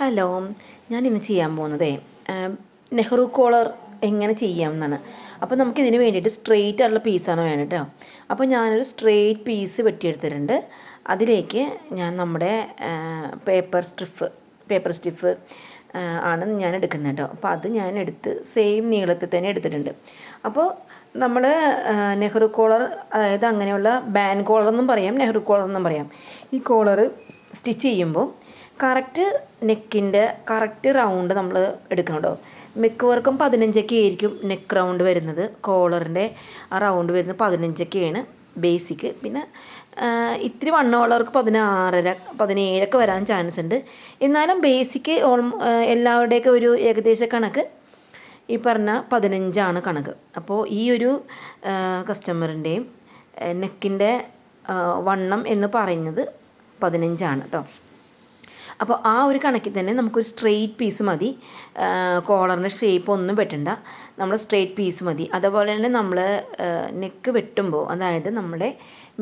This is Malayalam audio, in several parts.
ഹലോ ഞാൻ ഇന്ന് ചെയ്യാൻ പോകുന്നതേ നെഹ്റു കോളർ എങ്ങനെ ചെയ്യാം എന്നാണ്. അപ്പോൾ നമുക്ക് ഇതിന് വേണ്ടിയിട്ട് സ്ട്രെയിറ്റ് ആയിട്ടുള്ള പീസാണ് വേണം കേട്ടോ അപ്പോൾ ഞാനൊരു സ്ട്രെയിറ്റ് പീസ് വെട്ടിയെടുത്തിട്ടുണ്ട്. അതിലേക്ക് ഞാൻ നമ്മുടെ പേപ്പർ സ്ട്രിഫ് പേപ്പർ സ്റ്റിഫ് ആണ് ഞാൻ എടുക്കുന്നത് കേട്ടോ അപ്പോൾ അത് ഞാൻ എടുത്ത് സെയിം നീളത്തിൽ തന്നെ എടുത്തിട്ടുണ്ട്. അപ്പോൾ നമ്മൾ നെഹ്റു കോളർ അതായത് അങ്ങനെയുള്ള ബാൻ കോളർ എന്നും പറയാം നെഹ്റു കോളർ എന്നും പറയാം. ഈ കോളർ സ്റ്റിച്ച് ചെയ്യുമ്പോൾ കറക്റ്റ് നെക്കിന്റെ കറക്റ്റ് റൗണ്ട് നമ്മൾ എടുക്കണം കേട്ടോ മിക്കവർക്കും പതിനഞ്ചൊക്കെ ആയിരിക്കും നെക്ക് റൗണ്ട് വരുന്നത്. കോളറിന്റെ ആ റൗണ്ട് വരുന്നത് പതിനഞ്ചൊക്കെയാണ് ബേസിക്ക് പിന്നെ ഇത്തിരി വണ്ണമുള്ളവർക്ക് പതിനാറര പതിനേഴൊക്കെ വരാൻ ചാൻസ് ഉണ്ട് എന്നാലും ബേസിക്ക് ഓൾ എല്ലാവരുടെയൊക്കെ ഒരു ഏകദേശ കണക്ക് ഈ പറഞ്ഞ പതിനഞ്ചാണ് കണക്ക്. അപ്പോൾ ഈ ഒരു കസ്റ്റമറിന്റെയും നെക്കിന്റെ വണ്ണം എന്ന് പറയുന്നത് പതിനഞ്ചാണ് കേട്ടോ. അപ്പോൾ ആ ഒരു കണക്കിൽ തന്നെ നമുക്കൊരു സ്ട്രെയിറ്റ് പീസ് മതി. കോളറിന്റെ ഷേപ്പ് ഒന്നും വെട്ടണ്ട. നമ്മൾ സ്ട്രെയിറ്റ് പീസ് മതി. അതുപോലെ തന്നെ നമ്മൾ നെക്ക് വെട്ടുമ്പോൾ അതായത് നമ്മുടെ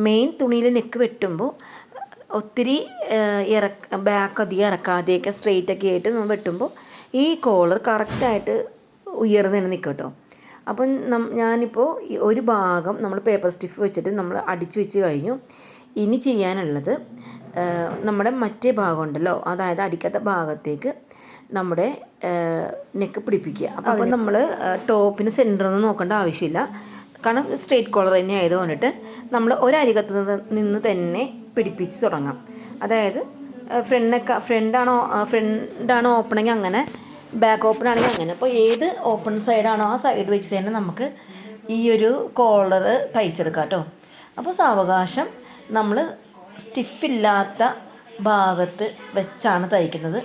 മെയിൻ തുണിയിൽ നെക്ക് വെട്ടുമ്പോൾ ഒത്തിരി ഇറക്ക ബാക്ക് അധികം ഇറക്കാതെയൊക്കെ സ്ട്രെയിറ്റൊക്കെ ആയിട്ട് നമ്മൾ വെട്ടുമ്പോൾ ഈ കോളർ കറക്റ്റായിട്ട് ഉയർന്നു തന്നെ നിൽക്കും കേട്ടോ. അപ്പം നം ഞാനിപ്പോൾ ഒരു ഭാഗം നമ്മൾ പേപ്പർ സ്റ്റിഫ് വെച്ചിട്ട് നമ്മൾ അടിച്ചു വെച്ച് കഴിഞ്ഞു. ഇനി ചെയ്യാനുള്ളത് നമ്മുടെ മറ്റേ ഭാഗമുണ്ടല്ലോ അതായത് അടിക്കാത്ത ഭാഗത്തേക്ക് നമ്മുടെ നെക്ക് പിടിപ്പിക്കുക. അപ്പോൾ നമ്മൾ ടോപ്പിന് സെന്ററൊന്നും നോക്കേണ്ട ആവശ്യമില്ല. കാരണം സ്ട്രേറ്റ് കോളർ തന്നെ ആയതുകൊണ്ടിട്ട് നമ്മൾ ഒരരികത്ത് നിന്ന് നിന്ന് തന്നെ പിടിപ്പിച്ച് തുടങ്ങാം. അതായത് ഫ്രണ്ടൊക്കെ ഫ്രണ്ടാണോ ഫ്രണ്ടാണോ ഓപ്പണെങ്കിൽ അങ്ങനെ ബാക്ക് ഓപ്പൺ ആണെങ്കിൽ അങ്ങനെ. അപ്പോൾ ഏത് ഓപ്പൺ സൈഡാണോ ആ സൈഡ് വെച്ച് തന്നെ നമുക്ക് ഈ ഒരു കോളർ തയ്ച്ചെടുക്കാം കേട്ടോ. അപ്പോൾ സാവകാശം നമ്മൾ സ്റ്റിഫില്ലാത്ത ഭാഗത്ത് വെച്ചാണ് തയ്ക്കുന്നത്.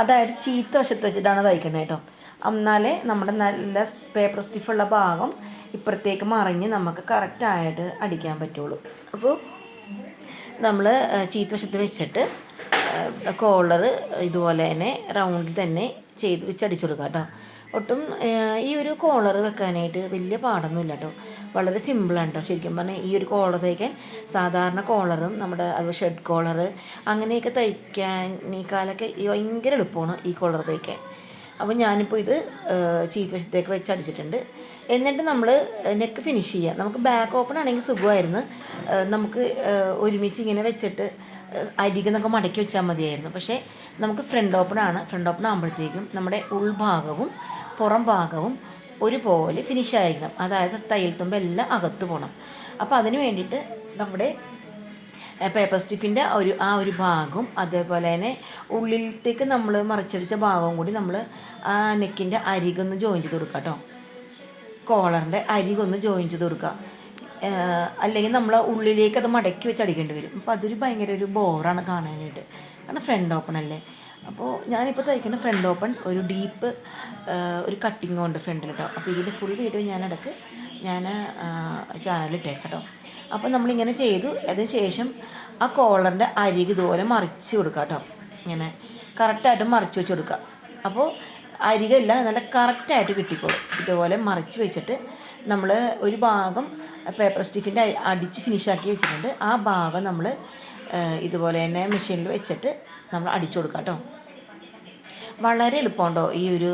അതായത് ചീത്ത വശത്ത് വെച്ചിട്ടാണ് തയ്ക്കുന്നത് കേട്ടോ എന്നാലേ നമ്മുടെ നല്ല പേപ്പർ സ്റ്റിഫുള്ള ഭാഗം ഇപ്പുറത്തേക്ക് മറിഞ്ഞ് നമുക്ക് കറക്റ്റായിട്ട് അടിക്കാൻ പറ്റുള്ളൂ. അപ്പോൾ നമ്മൾ ചീത്ത വശത്ത് വെച്ചിട്ട് കോളർ ഇതുപോലെ തന്നെ റൗണ്ടിൽ തന്നെ ചെയ്ത് വെച്ച് അടിച്ചു കൊടുക്കുക കേട്ടോ. ഒട്ടും ഈ ഒരു കോളർ വെക്കാനായിട്ട് വലിയ പാടൊന്നുമില്ല കേട്ടോ. വളരെ സിമ്പിളാണ് കേട്ടോ. ശരിക്കും പറഞ്ഞാൽ ഈ ഒരു കോളർ തയ്ക്കാൻ സാധാരണ കോളറും നമ്മുടെ അത് ഷെഡ് കോളർ അങ്ങനെയൊക്കെ തയ്ക്കാനേക്കാളൊക്കെ ഭയങ്കര എളുപ്പമാണ് ഈ കോളർ തയ്ക്കാൻ. അപ്പോൾ ഞാനിപ്പോൾ ഇത് ചീത്തവശത്തേക്ക് വെച്ച് അടിച്ചിട്ടുണ്ട് എന്നിട്ട് നമ്മൾ നെക്ക് ഫിനിഷ് ചെയ്യുക നമുക്ക് ബാക്ക് ഓപ്പൺ ആണെങ്കിൽ സുഖമായിരുന്നു. നമുക്ക് ഒരുമിച്ച് ഇങ്ങനെ വെച്ചിട്ട് അരികുന്നൊക്കെ മടക്കി വെച്ചാൽ മതിയായിരുന്നു. പക്ഷേ നമുക്ക് ഫ്രണ്ട് ഓപ്പൺ ആണ്. ഫ്രണ്ട് ഓപ്പൺ ആകുമ്പോഴത്തേക്കും നമ്മുടെ ഉൾഭാഗവും പുറം ഭാഗവും ഒരുപോലെ ഫിനിഷ് ആയിരിക്കണം. അതായത് തയ്യൽ തുമ്പ് എല്ലാം അകത്ത് പോകണം അപ്പോൾ അതിന് വേണ്ടിയിട്ട് നമ്മുടെ പേപ്പർ സ്റ്റിഫിന്റെ ഒരു ആ ഒരു ഭാഗവും അതേപോലെ തന്നെ ഉള്ളിലത്തേക്ക് നമ്മൾ മറിച്ചടിച്ച ഭാഗവും കൂടി നമ്മൾ ആ നെക്കിന്റെ അരികൊന്ന് ജോയിൻ ചെയ്ത് കൊടുക്കാം കേട്ടോ കോളറിന്റെ അരികൊന്ന് ജോയിൻ ചെയ്ത് കൊടുക്കുക അല്ലെങ്കിൽ നമ്മൾ ഉള്ളിലേക്ക് അത് മടക്കി വെച്ച് അടിക്കേണ്ടി വരും. അപ്പോൾ അതൊരു ഭയങ്കര ഒരു ബോറാണ് കാണാനായിട്ട്. കാരണം ഫ്രണ്ട് ഓപ്പൺ അല്ലേ? അപ്പോൾ ഞാനിപ്പോൾ തയ്ക്കുന്ന ഫ്രണ്ട് ഓപ്പൺ ഒരു ഡീപ്പ് ഒരു കട്ടിങ് ഉണ്ട് ഫ്രണ്ടിൽ കേട്ടോ അപ്പോൾ ഇതിന്റെ ഫുൾ വീഡിയോ ഞാൻ ഇടയ്ക്ക് ഞാൻ ചാനലിൽ ഇട്ടേക്കാം കേട്ടോ അപ്പോൾ നമ്മളിങ്ങനെ ചെയ്തു. അതിന് ശേഷം ആ കോളറിന്റെ അരിക് ഇതുപോലെ മറിച്ച് കൊടുക്കുക കേട്ടോ ഇങ്ങനെ കറക്റ്റായിട്ട് മറിച്ച് വെച്ച് കൊടുക്കുക അപ്പോൾ അരികല്ല നല്ല കറക്റ്റായിട്ട് കിട്ടിക്കോളും. ഇതുപോലെ മറിച്ച് വെച്ചിട്ട് നമ്മൾ ഒരു ഭാഗം പേപ്പർ സ്റ്റിഫിന്റെ അടിച്ച് ഫിനിഷാക്കി വെച്ചിട്ടുണ്ട്. ആ ഭാഗം നമ്മൾ ഇതുപോലെ തന്നെ മെഷീനിൽ വെച്ചിട്ട് നമ്മൾ അടിച്ചു കൊടുക്കാം കേട്ടോ വളരെ എളുപ്പമുണ്ടോ ഈ ഒരു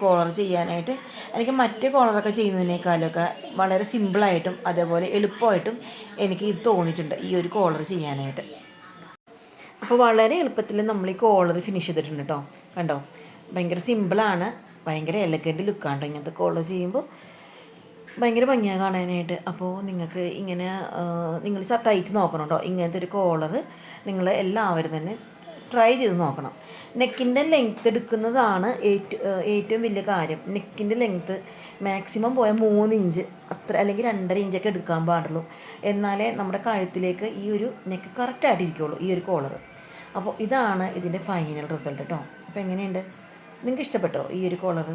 കോളർ ചെയ്യാനായിട്ട്? എനിക്ക് മറ്റ് കോളറൊക്കെ ചെയ്യുന്നതിനേക്കാളൊക്കെ വളരെ സിമ്പിളായിട്ടും അതേപോലെ എളുപ്പമായിട്ടും എനിക്ക് ഇത് തോന്നിയിട്ടുണ്ട് ഈ ഒരു കോളർ ചെയ്യാനായിട്ട്. അപ്പോൾ വളരെ എളുപ്പത്തിൽ നമ്മൾ ഈ കോളർ ഫിനിഷ് ചെയ്തിട്ടുണ്ട് കേട്ടോ കണ്ടോ? ഭയങ്കര സിമ്പിളാണ് ഭയങ്കര എലഗന്റ് ലുക്കാണ് ഇങ്ങനത്തെ കോളർ ചെയ്യുമ്പോൾ ഭയങ്കര ഭംഗിയാണ് കാണാനായിട്ട്. അപ്പോൾ നിങ്ങൾക്ക് ഇങ്ങനെ നിങ്ങൾ തയ്ച്ച് നോക്കണം കേട്ടോ ഇങ്ങനത്തെ ഒരു കോളർ നിങ്ങൾ എല്ലാവരും തന്നെ ട്രൈ ചെയ്ത് നോക്കണം. നെക്കിന്റെ ലെങ്ത്ത് എടുക്കുന്നതാണ് ഏറ്റവും വലിയ കാര്യം. നെക്കിന്റെ ലെങ്ത്ത് മാക്സിമം പോയാൽ മൂന്ന് ഇഞ്ച്. അത്ര അല്ലെങ്കിൽ രണ്ടര ഇഞ്ചൊക്കെ എടുക്കാൻ പാടുള്ളൂ. എന്നാലേ നമ്മുടെ കഴുത്തിലേക്ക് ഈ ഒരു നെക്ക് കറക്റ്റായിട്ട് ഇരിക്കുള്ളൂ ഈ ഒരു കോളർ അപ്പോൾ ഇതാണ് ഇതിന്റെ ഫൈനൽ റിസൾട്ട് കേട്ടോ അപ്പോൾ എങ്ങനെയുണ്ട്? നിങ്ങൾക്ക് ഇഷ്ടപ്പെട്ടോ ഈ ഒരു കോളർ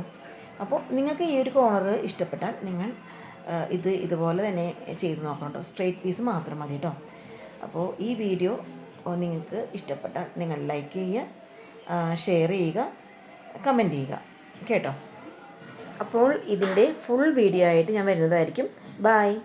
അപ്പോൾ നിങ്ങൾക്ക് ഈ ഒരു കോളർ ഇഷ്ടപ്പെട്ടാൽ നിങ്ങൾ ഇത് ഇതുപോലെ തന്നെ ചെയ്ത് നോക്കണം കേട്ടോ. സ്ട്രെയിറ്റ് പീസ് മാത്രം മതി കേട്ടോ. അപ്പോൾ ഈ വീഡിയോ നിങ്ങൾക്ക് ഇഷ്ടപ്പെട്ടാൽ നിങ്ങൾ ലൈക്ക് ചെയ്യുക ഷെയർ ചെയ്യുക കമന്റ് ചെയ്യുക. കേട്ടോ? അപ്പോൾ ഇതിന്റെ ഫുൾ വീഡിയോ ആയിട്ട് ഞാൻ വരുന്നതായിരിക്കും. ബായ്